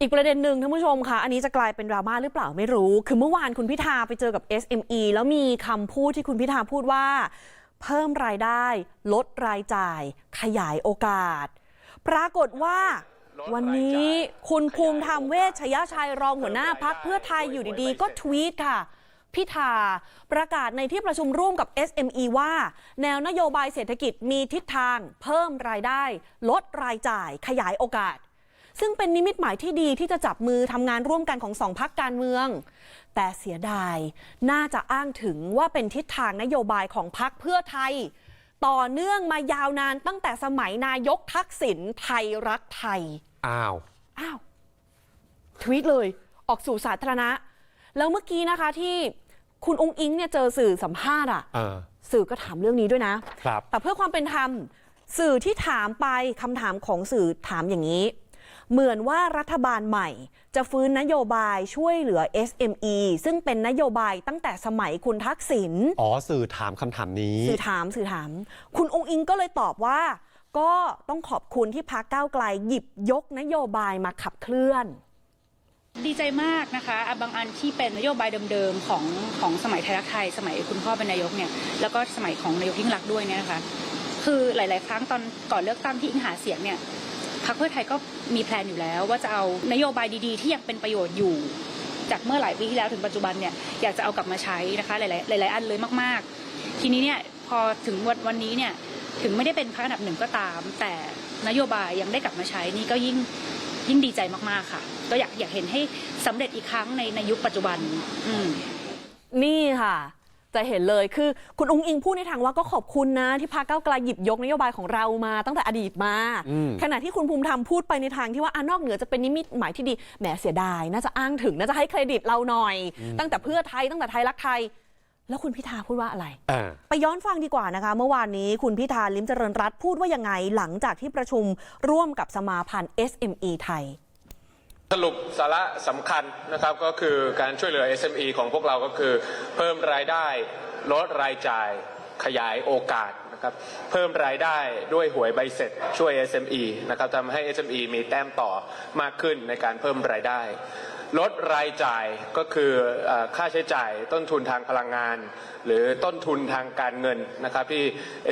อีกประเด็นหนึ่งท่านผู้ชมคะอันนี้จะกลายเป็นดราม่าหรือเปล่าไม่รู้ คือเมื่อวานคุณพิธาไปเจอกับ SME แล้วมีคำพูดที่คุณพิธาพูดว่า เพิ่มรายได้ ลดรายจ่าย ขยายโอกาส ปรากฏว่า วันนี้คุณภูมิธรรมเวชชยชัยรองหัวหน้าพักเพื่อไทยอยู่ดีๆ ก็ทวีตค่ะ พิธาประกาศในที่ประชุมร่วมกับ SME ว่า แนวนโยบายเศรษฐกิจมีทิศทาง เพิ่มรายได้ ลดรายจ่าย ขยายโอกาส ซึ่งเป็นนิมิตหมายที่ดีที่จะจับมือทำงานร่วมกันของสองพักการเมือง แต่เสียดายน่าจะอ้างถึงว่าเป็นทิศทางนโยบายของพักเพื่อไทย ต่อเนื่องมายาวนานตั้งแต่สมัยนายกทักษิณไทยรักไทยอ้าวอ้าวทวีตเลยออกสู่สาธารณะ แล้วเมื่อกี้นะคะที่คุณองค์อิงเนี่ยเจอสื่อสัมภาษณ์อะเออสื่อก็ถามเรื่องนี้ด้วยนะครับแต่เพื่อความเป็นธรรมสื่อที่ถามไปคำถามของสื่อถามอย่างนี้ เหมือนว่ารัฐบาลใหม่ จะฟื้นนโยบายช่วยเหลือ SME ซึ่งเป็นนโยบายตั้งแต่สมัยคุณทักษิณอ๋อสื่อถามคำถามนี้ สื่อถามสื่อถาม คุณองค์อิงก็เลยตอบว่า ก็ต้องขอบคุณที่พักก้าวไกลหยิบยกนโยบายมาขับเคลื่อนดีใจมากนะคะอะบางอันที่เป็นนโยบายเดิมๆของของสมัยไทยรักไทย สมัยคุณพ่อเป็นนายกเนี่ยแล้วก็สมัยของนายกยิ่งรักษณ์ด้วยเนี่ยนะคะคือหลาย ๆ ครั้งตอนก่อนเลือกตั้งที่อิงหาเสียงเนี่ย พรรคเพื่อไทยก็มีแพลนอยู่แล้ว ว่าจะเอานโยบายดีๆ ที่ยังเป็นประโยชน์อยู่ จากเมื่อหลายปีที่แล้วถึงปัจจุบันเนี่ยอยากจะเอากลับมาใช้นะคะหลายๆหลาย ๆ อันเลยมากๆ ทีนี้เนี่ยพอถึงวันวันนี้เนี่ยถึงไม่ได้เป็นพรรคอันดับหนึ่งก็ตาม แต่นโยบายยังได้กลับมาใช้นี่ก็ยิ่งยิ่งดีใจมากๆค่ะ ก็อยากอยากเห็นให้สำเร็จอีกครั้งในในยุคปัจจุบัน อืมนี่ค่ะ จะเห็นเลยคือคุณองค์อิงพูดในทางว่าก็ขอบคุณนะ ที่พาก้าวไกลหยิบยกนโยบายของเรามาตั้งแต่อดีตมาอืมขณะที่คุณภูมิธรรมพูดไปในทางที่ว่าอะนอกเหนือจะเป็นนิมิตหมายที่ดีแหมเสียดาย น่าจะอ้างถึงน่าจะให้เครดิตเราหน่อย ตั้งแต่เพื่อไทยตั้งแต่ไทยรักไทย แล้วคุณพิธาพูดว่าอะไรเออไปย้อนฟังดีกว่านะคะ เมื่อวานนี้คุณพิธาลิมเจริญรัตน์พูดว่ายังไงหลังจากที่ประชุมร่วมกับสมาพันธ์ SME ไทย สรุปสาระสำคัญนะครับก็คือการช่วยเหลือ SME ของพวกเราก็คือ เพิ่มรายได้ลดรายจ่ายขยายโอกาสนะครับเพิ่มรายได้ด้วยหวยใบเสร็จช่วย SME นะครับทำให้ SME มีแต้มต่อมากขึ้นในการเพิ่มรายได้ ลดรายจ่ายก็คืออค่าใช้จ่ายต้นทุนทางพลังงาน หรือต้นทุนทางการเงินนะครับที่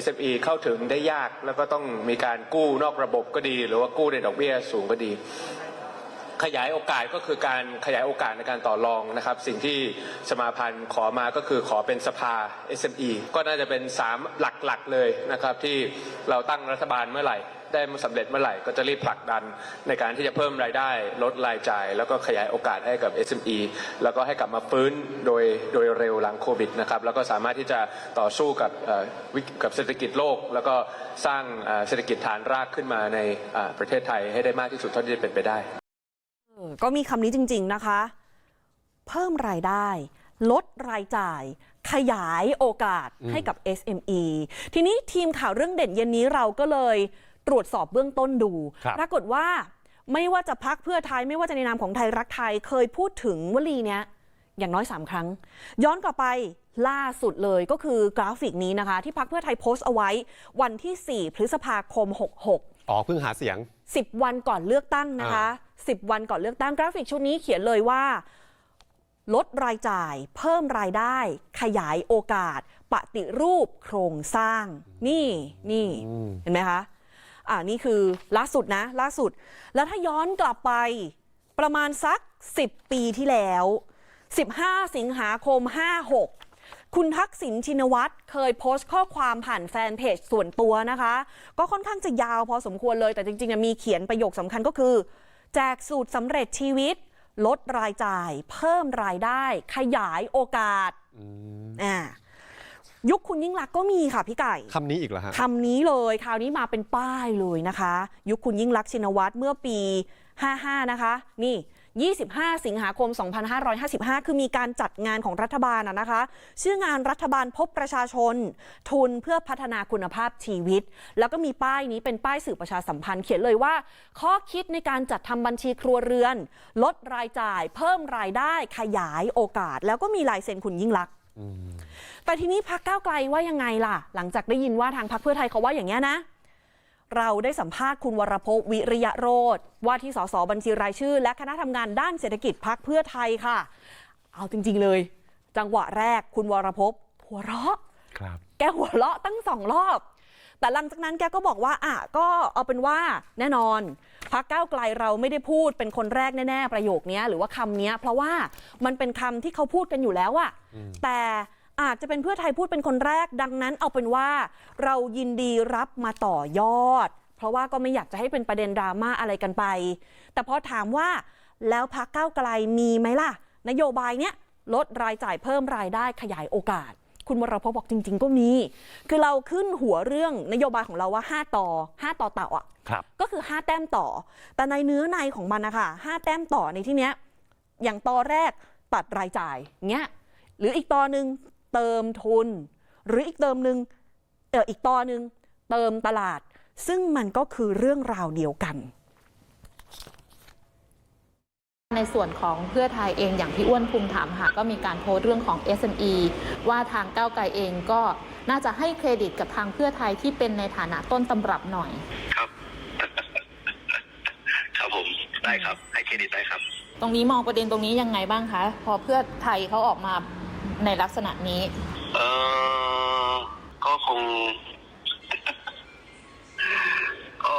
SME เข้าถึงได้ยากแล้วก็ต้องมีการกู้นอกระบบก็ดี หรือว่ากู้ในดอกเบี้ยสูงก็ดี ขยายโอกาสก็คือการขยายโอกาสในการต่อรองนะครับ สิ่งที่สมาพันธ์ขอมาก็คือขอเป็นสภา SME ก็น่าจะเป็น 3 หลักๆเลยนะครับ ที่เราตั้งรัฐบาลเมื่อไหร่ ได้สำเร็จเมื่อไหร่ก็จะรีบผลักดันในการที่จะเพิ่มรายได้ ลดรายจ่าย แล้วก็ขยายโอกาสให้กับ SME แล้วก็ให้กลับมาฟื้นโดยโดยเร็วหลังโควิดนะครับแล้วก็สามารถที่จะต่อสู้กับกับเศรษฐกิจโลก แล้วก็สร้างเศรษฐกิจฐานรากขึ้นมาในประเทศไทยให้ได้มากที่สุดเท่าที่จะเป็นไปได้ ก็มีคำนี้จริง ๆนะคะ เพิ่มรายได้ ลดรายจ่าย ขยายโอกาสให้กับ SME ทีนี้ทีมข่าวเรื่องเด่นเย็นนี้เราก็เลยตรวจสอบเบื้องต้นดูครับปรากฏว่าไม่ว่าจะพักเพื่อไทยไม่ว่าจะในนามของไทยรักไทยเคยพูดถึงวลีเนี้ยอย่างน้อย 3 ครั้ง ย้อนกลับไปล่าสุดเลยก็คือกราฟิกนี้นะคะ ที่พักเพื่อไทยโพสต์เอาไว้ วันที่ 4 พฤษภาคม 66 อ๋อเพิ่งหาเสียง 10 วันก่อนเลือกตั้งนะคะ 10 วันก่อนเลือกตั้งกราฟิกชุดนี้เขียนเลยว่า ลดรายจ่าย เพิ่มรายได้ ขยายโอกาส ปฏิรูปโครงสร้าง นี่นี่อืมเห็นไหมคะอ่านี่คือล่าสุดนะ ล่าสุด แล้วถ้าย้อนกลับไปประมาณสัก 10 ปีที่แล้ว 15 สิงหาคม 56 คุณทักษิณชินวัตรเคยโพสต์ข้อความผ่านแฟนเพจส่วนตัวนะคะ ก็ค่อนข้างจะยาวพอสมควรเลยแต่จริงๆอะมีเขียนประโยคสำคัญก็คือ แจกสูตรสำเร็จชีวิต ลดรายจ่าย เพิ่มรายได้ ขยายโอกาสอ่ายุคคุณยิ่งรักษณ์ก็มีค่ะพี่ไก่คำนี้อีกเหรอฮะคำนี้เลยคราวนี้มาเป็นป้ายเลยนะคะ ยุคคุณยิ่งรักษณ์ชินวัตรเมื่อปี 55 นะคะ นี่ 25 สิงหาคม 2555 คือมีการจัดงานของรัฐบาลนะนะคะ ชื่องานรัฐบาลพบประชาชน ทุนเพื่อพัฒนาคุณภาพชีวิต แล้วก็มีป้ายนี้เป็นป้ายสื่อประชาสัมพันธ์เขียนเลยว่า ข้อคิดในการจัดทำบัญชีครัวเรือน ลดรายจ่าย เพิ่มรายได้ขยายโอกาส แล้วก็มีลายเซ็นคุณยิ่งรักษณ์แต่ทีนี้พักก้าวไกลว่ายังไงล่ะ หลังจากได้ยินว่าทางพักเพื่อไทยเขาว่าอย่างนี้ยนะ เราได้สัมภาษณ์คุณวรพจน์วิริยะโรธว่าที่สสบัญชีรายชื่อ และคณะทำงานด้านเศรษฐกิจพักเพื่อไทยค่ะ เอาจริง ๆเลย จังหวะแรกคุณวรพจน์หัวเราะครับแกหัวเราะตั้งสองรอบ แต่หลังจากนั้นแกก็บอกว่าอะก็เอาเป็นว่าแน่นอนพักก้าวไกลเราไม่ได้พูดเป็นคนแรกแน่ ๆ ประโยคเนี้ยหรือว่าคำเนี้ยเพราะว่ามันเป็นคำที่เขาพูดกันอยู่แล้วอะแต่ อาจจะเป็นเพื่อไทยพูดเป็นคนแรกดังนั้นเอาเป็นว่า เรายินดีรับมาต่อยอด เพราะว่าก็ไม่อยากจะให้เป็นประเด็นดราม่าอะไรกันไป แต่พอถามว่าแล้วพักก้าวไกลมีไหมล่ะ นโยบายเนี้ยลดรายจ่ายเพิ่มรายได้ขยายโอกาส คุณวรพจน์บอกจริง ๆ ก็มี คือเราขึ้นหัวเรื่องนโยบายของเราว่า 5 ต่อ 5 ต่อเต่าอะครับก็คือ 5 แต้มต่อ แต่ในเนื้อในของมันนะคะ5แต้มต่อในที่เนี้ยอย่างต่อแรกตัดรายจ่ายเงี้ยหรืออีกต่อหนึ่ง เติมทุน หรืออีกเติมหนึ่งเอออีกต่อหนึ่งเติมตลาด ซึ่งมันก็คือเรื่องราวเดียวกันในส่วนของเพื่อไทยเองอย่างที่อ้วนภูมิถามค่ะก็มีการโพสต์เรื่องของ SME ว่าทางก้าวไกลเองก็น่าจะให้เครดิตกับทางเพื่อไทยที่เป็นในฐานะต้นตำรับหน่อย ครับ ครับผมได้ครับ ให้เครดิตได้ครับ ตรงนี้มองประเด็นตรงนี้ยังไงบ้างคะ พอเพื่อไทยเขาออกมา ในลักษณะนี้ เออก็คง ก็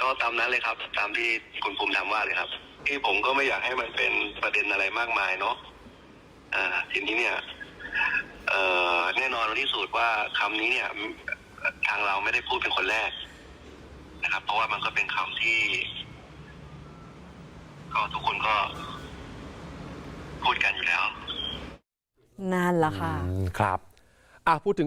ก็ตามนั้นเลยครับ ตามที่คุณภูมิธรรมว่าเลยครับ ที่ผมก็ไม่อยากให้มันเป็นประเด็นอะไรมากมายเนาะอ่า ทีนี้เนี่ย เอ่อแน่นอนที่สุดว่าคำนี้เนี่ย ทางเราไม่ได้พูดเป็นคนแรกนะครับ เพราะว่ามันก็เป็นคำที่ก็ทุกคนก็ พูดกันอยู่แล้วนั่นแหละค่ะ อืมครับอะพูดถึง